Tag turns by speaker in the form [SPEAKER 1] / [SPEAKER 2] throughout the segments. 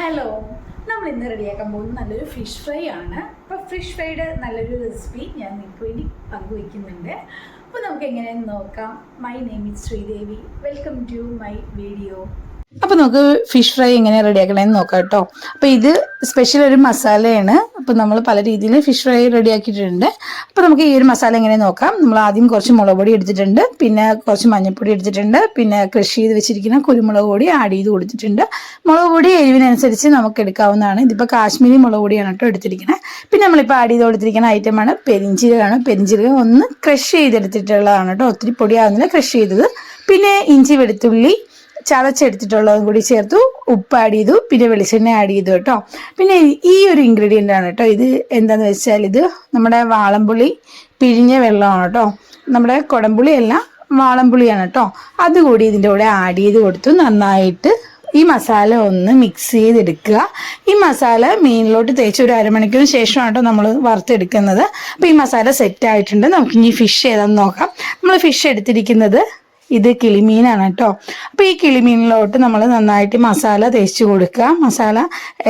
[SPEAKER 1] Hello നമ്മൾ ഇന്ന് റെഡിയാക്കാൻ പോകുന്നത് നല്ലൊരു ഫിഷ് ഫ്രൈ ആണ്. അപ്പോൾ ഫിഷ് ഫ്രൈയുടെ നല്ലൊരു റെസിപ്പി ഞാൻ നിങ്ങൾക്ക് വേണ്ടി പങ്കുവയ്ക്കുന്നുണ്ട് അപ്പോൾ നമുക്ക് എങ്ങനെയെന്ന് നോക്കാം my name Sreedevi. Welcome to my video
[SPEAKER 2] അപ്പോൾ നമുക്ക് ഫിഷ് ഫ്രൈ എങ്ങനെ റെഡിയാക്കണമെന്ന് നോക്കാം കേട്ടോ. അപ്പോൾ ഇത് സ്പെഷ്യൽ ഒരു മസാലയാണ്. അപ്പോൾ നമ്മൾ പല രീതിയിൽ ഫിഷ് ഫ്രൈ റെഡിയാക്കിയിട്ടുണ്ട്. അപ്പോൾ നമുക്ക് ഈ ഒരു മസാല എങ്ങനെ നോക്കാം. നമ്മൾ ആദ്യം കുറച്ച് മുളക് പൊടി എടുത്തിട്ടുണ്ട്. പിന്നെ കുറച്ച് മഞ്ഞൾപ്പൊടി എടുത്തിട്ടുണ്ട്. പിന്നെ കൃഷി ചെയ്ത് വെച്ചിരിക്കുന്ന കുരുമുളക് പൊടി ആഡ് ചെയ്ത് കൊടുത്തിട്ടുണ്ട്. മുളക് പൊടി എരിവിനനുസരിച്ച് നമുക്ക് എടുക്കാവുന്നതാണ്. ഇതിപ്പോൾ കാശ്മീരി മുളക് പൊടിയാണ് കേട്ടോ എടുത്തിരിക്കുന്നത് പിന്നെ നമ്മളിപ്പോൾ ആഡ് ചെയ്ത് കൊടുത്തിരിക്കുന്ന ഐറ്റമാണ് പെരിഞ്ചീരകമാണ്. പെരിഞ്ചീരകം ഒന്ന് ക്രഷ് ചെയ്തെടുത്തിട്ടുള്ളതാണ് കേട്ടോ. ഒത്തിരി പൊടിയാവുന്നില്ല ക്രഷ് ചെയ്തത്. പിന്നെ ഇഞ്ചി വെളുത്തുള്ളി ചതച്ചെടുത്തിട്ടുള്ളതും കൂടി ചേർത്തു. ഉപ്പ് ആഡ് ചെയ്തു. പിന്നെ വെളിച്ചെണ്ണ ആഡ് ചെയ്തു കേട്ടോ. പിന്നെ ഈ ഒരു ഇൻഗ്രീഡിയന്റ് ആണ് കേട്ടോ. ഇത് എന്താന്ന് വെച്ചാൽ ഇത് നമ്മുടെ വാളംപുളി പിഴിഞ്ഞ വെള്ളമാണ് കേട്ടോ. നമ്മുടെ കുടംപുളി അല്ല വാളംപുളിയാണ് കേട്ടോ. അതുകൂടി ഇതിന്റെ കൂടെ ആഡ് ചെയ്ത് കൊടുത്തു. നന്നായിട്ട് ഈ മസാല ഒന്ന് മിക്സ് ചെയ്തെടുക്കുക. ഈ മസാല മീനിലോട്ട് തേച്ച് ഒരു അരമണിക്കൂറിന് ശേഷമാണ് കേട്ടോ നമ്മൾ വറുത്തെടുക്കുന്നത്. അപ്പോൾ ഈ മസാല സെറ്റ് ആയിട്ടുണ്ട്. നമുക്ക് ഇനി ഫിഷ് ഏതാന്ന് നോക്കാം. നമ്മൾ ഫിഷ് എടുത്തിരിക്കുന്നത് ഇത് കിളിമീനാണ് കേട്ടോ. അപ്പോൾ ഈ കിളിമീനിലോട്ട് നമ്മൾ നന്നായിട്ട് മസാല തേച്ച് കൊടുക്കുക. മസാല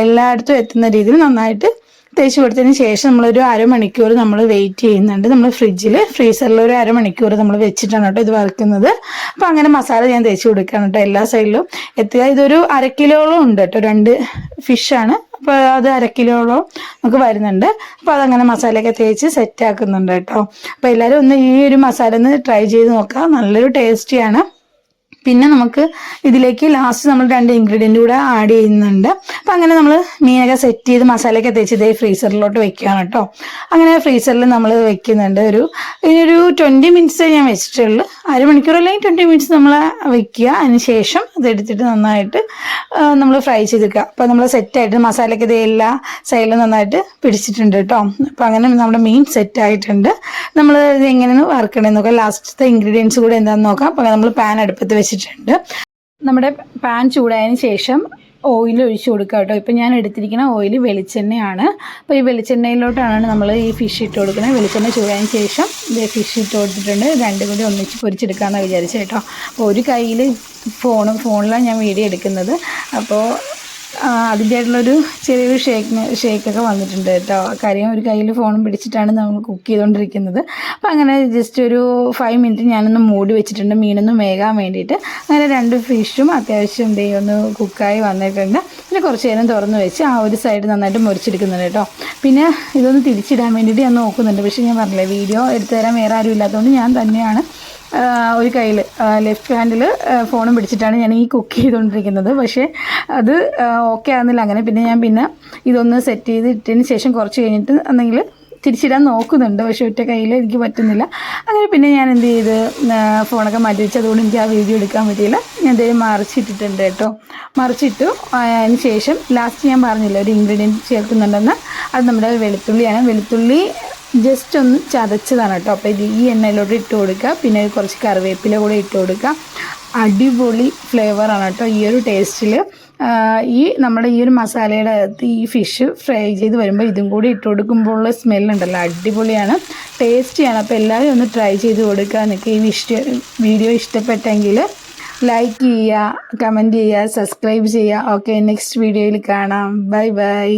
[SPEAKER 2] എല്ലായിടത്തും എത്തുന്ന രീതിയിൽ നന്നായിട്ട് തേച്ച് കൊടുത്തതിന് ശേഷം നമ്മളൊരു അരമണിക്കൂർ നമ്മൾ വെയിറ്റ് ചെയ്യുന്നുണ്ട്. നമ്മൾ ഫ്രിഡ്ജിൽ ഫ്രീസറിൽ ഒരു അരമണിക്കൂർ നമ്മൾ വെച്ചിട്ടാണ് കേട്ടോ ഇത് വറുക്കുന്നത്. അപ്പം അങ്ങനെ മസാല ഞാൻ തേച്ച് കൊടുക്കുകയാണ് കേട്ടോ എല്ലാ സൈഡിലും എത്തുക. ഇതൊരു അര കിലോളം ഉണ്ട് കേട്ടോ. രണ്ട് ഫിഷാണ് അപ്പോൾ അത് അര കിലോളം നമുക്ക് വരുന്നുണ്ട്. അപ്പോൾ അതങ്ങനെ മസാലയൊക്കെ തേച്ച് സെറ്റ് ആക്കുന്നുണ്ട് കേട്ടോ. അപ്പോൾ എല്ലാവരും ഒന്ന് ഈ ഒരു മസാല ഒന്ന് ട്രൈ ചെയ്ത് നോക്കുക നല്ലൊരു ടേസ്റ്റിയാണ് പിന്നെ നമുക്ക് ഇതിലേക്ക് ലാസ്റ്റ് നമ്മൾ രണ്ട് ഇൻഗ്രീഡിയന്റ് കൂടെ ആഡ് ചെയ്യുന്നുണ്ട്. അപ്പം അങ്ങനെ നമ്മൾ മീനൊക്കെ സെറ്റ് ചെയ്ത് മസാലയൊക്കെ തേച്ച് ഇതേ ഫ്രീസറിലോട്ട് വെക്കുകയാണ് കേട്ടോ അങ്ങനെ ഫ്രീസറിൽ നമ്മൾ വെക്കുന്നുണ്ട് ഒരു ഇതിനൊരു ട്വന്റി മിനിറ്റ്സ് ഞാൻ വെച്ചിട്ടുള്ളൂ. അരമണിക്കൂർ അല്ലെങ്കിൽ ട്വന്റി മിനിറ്റ്സ് നമ്മൾ വെക്കുക. അതിന് ശേഷം അതെടുത്തിട്ട് നന്നായിട്ട് നമ്മൾ ഫ്രൈ ചെയ്തെടുക്കുക. അപ്പോൾ നമ്മൾ സെറ്റായിട്ട് മസാലയൊക്കെ ഇത് എല്ലാ സൈഡിലും നന്നായിട്ട് പിടിച്ചിട്ടുണ്ട് കേട്ടോ അപ്പോൾ അങ്ങനെ നമ്മുടെ മീൻ സെറ്റായിട്ടുണ്ട് നമ്മൾ ഇത് എങ്ങനെയാണ് വറുക്കണമെന്ന് നോക്കാം. ലാസ്റ്റത്തെ ഇൻഗ്രീഡിയൻസ് കൂടെ എന്താണെന്ന് നോക്കാം. അപ്പോൾ നമ്മൾ പാൻ അടുപ്പത്ത് വെച്ചിട്ടുണ്ട്. നമ്മുടെ പാൻ ചൂടായതിന് ശേഷം ഓയിൽ ഒഴിച്ചു കൊടുക്കുക കേട്ടോ. ഇപ്പം ഞാൻ എടുത്തിരിക്കുന്ന ഓയിൽ വെളിച്ചെണ്ണയാണ്. അപ്പോൾ ഈ വെളിച്ചെണ്ണയിലോട്ടാണ് നമ്മൾ ഈ ഫിഷ് ഇട്ട് കൊടുക്കുന്നത്. വെളിച്ചെണ്ണ ചൂടായതിന് ശേഷം ഇത് ഫിഷ് ഇട്ട് കൊടുത്തിട്ടുണ്ട്. രണ്ടും കൂടി ഒന്നിച്ച് പൊരിച്ചെടുക്കാമെന്നാണ് വിചാരിച്ചത് കേട്ടോ. അപ്പോൾ ഒരു കയ്യിൽ ഫോണും ഫോണിലാണ് ഞാൻ വീഡിയോ എടുക്കുന്നത്. അപ്പോൾ അതിന്റെ ആയിട്ടുള്ളൊരു ചെറിയൊരു ഷേക്ക് ഷേക്കൊക്കെ വന്നിട്ടുണ്ട് കേട്ടോ. കാര്യം ഒരു കയ്യിൽ ഫോണും പിടിച്ചിട്ടാണ് നമ്മൾ കുക്ക് ചെയ്തുകൊണ്ടിരിക്കുന്നത് അപ്പോൾ അങ്ങനെ ജസ്റ്റ് ഒരു ഫൈവ് മിനിറ്റ് ഞാനൊന്ന് മൂടി വെച്ചിട്ടുണ്ട്. മീനൊന്ന് വേകാൻ വേണ്ടിയിട്ട്. അങ്ങനെ രണ്ട് ഫിഷും അത്യാവശ്യം ദേ ഒന്ന് കുക്കായി വന്നിട്ടുണ്ട്. പിന്നെ കുറച്ച് നേരം തുറന്ന് വെച്ച് ആ ഒരു സൈഡ് നന്നായിട്ട് മുറിച്ചെടുക്കുന്നുണ്ട് കേട്ടോ. പിന്നെ ഇതൊന്ന് തിരിച്ചിടാൻ വേണ്ടിയിട്ട് ഞാൻ നോക്കുന്നുണ്ട്. പക്ഷേ ഞാൻ പറഞ്ഞില്ലേ വീഡിയോ എടുത്തു തരാൻ വേറെ ആരും ഇല്ലാത്തതുകൊണ്ട് ഞാൻ തന്നെയാണ് ഒരു കയ്യിൽ ലെഫ്റ്റ് ഹാൻഡിൽ ഫോണും പിടിച്ചിട്ടാണ് ഞാൻ ഈ കുക്ക് ചെയ്തുകൊണ്ടിരിക്കുന്നത്. പക്ഷേ അത് ഓക്കെ ആകുന്നില്ല അങ്ങനെ. പിന്നെ ഞാൻ പിന്നെ ഇതൊന്ന് സെറ്റ് ചെയ്ത് ഇട്ടതിന് ശേഷം കുറച്ച് കഴിഞ്ഞിട്ട് എന്തെങ്കിലും തിരിച്ചിടാൻ നോക്കുന്നുണ്ട്. പക്ഷേ ഒറ്റ കയ്യിൽ എനിക്ക് പറ്റുന്നില്ല. അങ്ങനെ പിന്നെ ഞാൻ എന്ത് ചെയ്ത് ഫോണൊക്കെ മാറ്റി വെച്ച്. അതുകൊണ്ട് എനിക്ക് ആ വീഡിയോ എടുക്കാൻ പറ്റിയില്ല. ഞാൻ എന്തെങ്കിലും മറിച്ചിട്ടിട്ടുണ്ട് കേട്ടോ. മറിച്ചിട്ടു. അതിന് ശേഷം ലാസ്റ്റ് ഞാൻ പറഞ്ഞില്ല ഒരു ഇൻഗ്രീഡിയന്റ് ചേർക്കുന്നുണ്ടെന്ന്. അത് നമ്മുടെ വെളുത്തുള്ളിയാണ്. വെളുത്തുള്ളി ജസ്റ്റ് ഒന്ന് ചതച്ചതാണ് കേട്ടോ. അപ്പോൾ ഇത് ഈ എണ്ണയിലോട്ട് ഇട്ട് കൊടുക്കുക. പിന്നെ കുറച്ച് കറിവേപ്പില കൂടെ ഇട്ട് കൊടുക്കുക. അടിപൊളി ഫ്ലേവറാണ് കേട്ടോ ഈ ഒരു ടേസ്റ്റിൽ ഈ നമ്മുടെ ഈ ഒരു മസാലയുടെ അകത്ത് ഈ ഫിഷ് ഫ്രൈ ചെയ്ത് വരുമ്പോൾ ഇതും കൂടി ഇട്ട് കൊടുക്കുമ്പോഴുള്ള സ്മെല്ലുണ്ടല്ലോ അടിപൊളിയാണ്. ടേസ്റ്റിയാണ് അപ്പോൾ എല്ലാവരും ഒന്ന് ട്രൈ ചെയ്ത് കൊടുക്കുക നിങ്ങൾക്ക് ഈ വീഡിയോ ഇഷ്ടപ്പെട്ടെങ്കിൽ ലൈക്ക് ചെയ്യുക കമന്റ് ചെയ്യുക സബ്സ്ക്രൈബ് ചെയ്യുക. ഓക്കെ നെക്സ്റ്റ് വീഡിയോയിൽ കാണാം. Bye bye